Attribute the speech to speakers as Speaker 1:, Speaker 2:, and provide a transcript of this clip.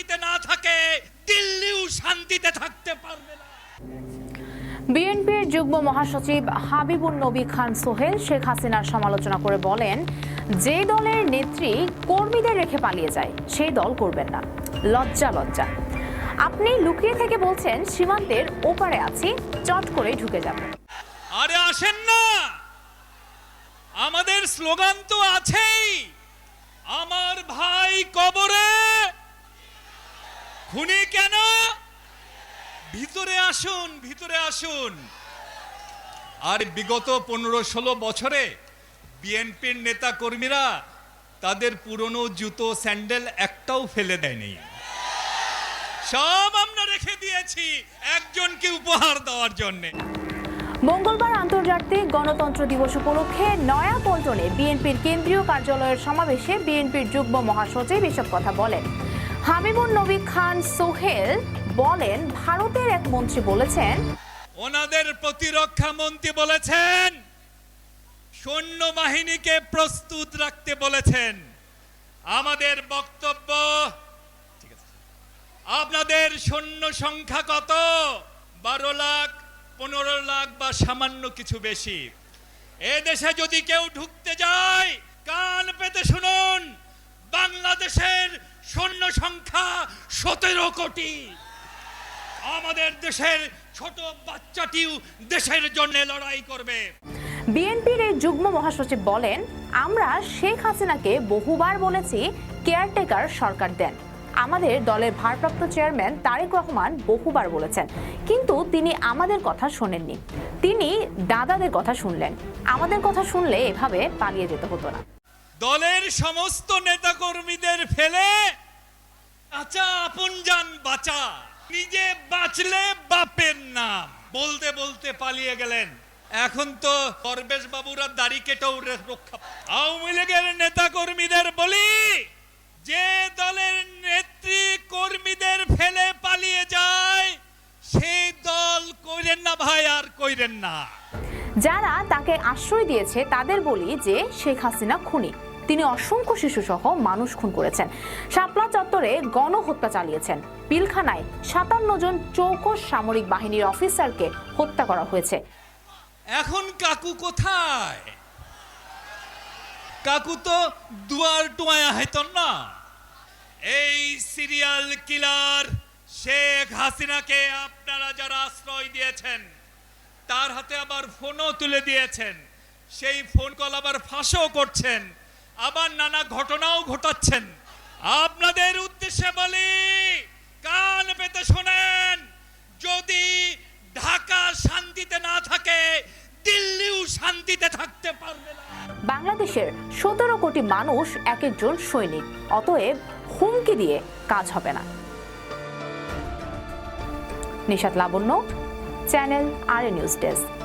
Speaker 1: শান্তিতে না থাকে দিল্লিও শান্তিতে থাকতে পারবে না।
Speaker 2: বিএনপির যুগ্ম মহাসচিব হাবিবুন নবী খান সোহেল শেখ হাসিনার সমালোচনা করে বলেন যে দলের নেত্রী কর্মীদের রেখে পালিয়ে যায় সেই দল করবেন না। লজ্জা লজ্জা। আপনি লুকিয়ে থেকে বলছেন সীমান্তের ওপারে আছি চট করে ঢুকে যাব।
Speaker 1: আরে আসেন না! আমাদের স্লোগান তো আছেই। আমার ভাই কবরে খুনি কেন? ভিতরে আসুন ভিতরে আসুন। আর বিগত পনেরো ষোলো বছরে বিএনপির নেতা কর্মীরা তাদের পুরনো জুতো, স্যান্ডেল একটাও ফেলে দেয়নি। সব আমরা রেখে দিয়েছি একজনকে উপহার দেওয়ার জন্যে।
Speaker 2: মঙ্গলবার আন্তর্জাতিক গণতন্ত্র দিবস উপলক্ষে নয়াপল্টনে বিএনপির কেন্দ্রীয় কার্যালয়ের সমাবেশে বিএনপির যুগ্ম মহাসচিব এসব কথা বলেন। হাবিবুন নবী খান সোহেল বলেন, ভারতের এক মন্ত্রী বলেছেন,
Speaker 1: ওনাদের প্রতিরক্ষা মন্ত্রী বলেছেন সৈন্য বাহিনীকে প্রস্তুত রাখতে বলেছেন আমাদের বক্তব্য। আপনাদের সৈন্য সংখ্যা কত বারো লাখ, পনেরো লাখ বা সামান্য কিছু বেশি এ দেশে যদি কেউ ঢুকতে যায়, কান পেতে শুনুন, বাংলাদেশের সৈন্য সংখ্যা সতেরো কোটি। আমাদের দেশের ছোট বাচ্চাটিও দেশের জন্য লড়াই করবে।
Speaker 2: বিএনপির এই যুগ্ম মহাসচিব বলেন, আমরা শেখ হাসিনাকে বহুবার বলেছি কেয়ারটেকার সরকার দেন। আমাদের দলের ভারপ্রাপ্ত চেয়ারম্যান তারেক রহমান বহুবার বলেছেন, কিন্তু তিনি আমাদের কথা শোনেননি। তিনি দাদাদের কথা শুনলেন। আমাদের কথা শুনলে এভাবে পালিয়ে যেতে হতো না।
Speaker 1: দলের সমস্ত নেতাকর্মীদের ফেলে আচ্ছা আপন যান বাঁচা। নিজে বাঁচলে বাপের নাম। বলতে বলতে পালিয়ে গেলেন। এখন তো পরবেশ বাবুরা দাড়ি কেটেও রক্ষা আওয়ামী লীগের নেতা কর্মীদের বলি, যে দলের নেত্রী কর্মীদের ফেলে পালিয়ে যায় সেই দল কইরেন না ভাই, আর কইরেন না।
Speaker 2: যারা তাকে আশ্রয় দিয়েছে, তাদের বলি যে শেখ হাসিনা খুনি। তিনি অসংখ্য শিশুসহ মানুষ খুন করেছেন। শাপলা চত্বরে গণহত্যা চালিয়েছেন। পিলখানায় সাতান্ন জন চৌকস সামরিক বাহিনীর অফিসারকে হত্যা করা হয়েছে।
Speaker 1: এখন কাকু কোথায়? কাকু তো দুয়ার টুয়ায়া হইতন না। এই সিরিয়াল কিলার শেখ হাসিনাকে আপনারা যারা আশ্রয় দিয়েছেন, তার হাতে আবার ফোনও তুলে দিয়েছেন। সেই ফোন কল আবার ফাঁসও করছেন। আবার নানা ঘটনাও ঘটাচ্ছেন। আপনাদের উদ্দেশ্যে বলি, কান পেতে শোনেন, যদি ঢাকা শান্তিতে না থাকে, দিল্লিও শান্তিতে থাকতে পারবে না।
Speaker 2: বাংলাদেশের সতেরো কোটি মানুষ এক একজন সৈনিক, অতএব হুমকি দিয়ে কাজ হবে না। Nishat Labonno, channel R news desk.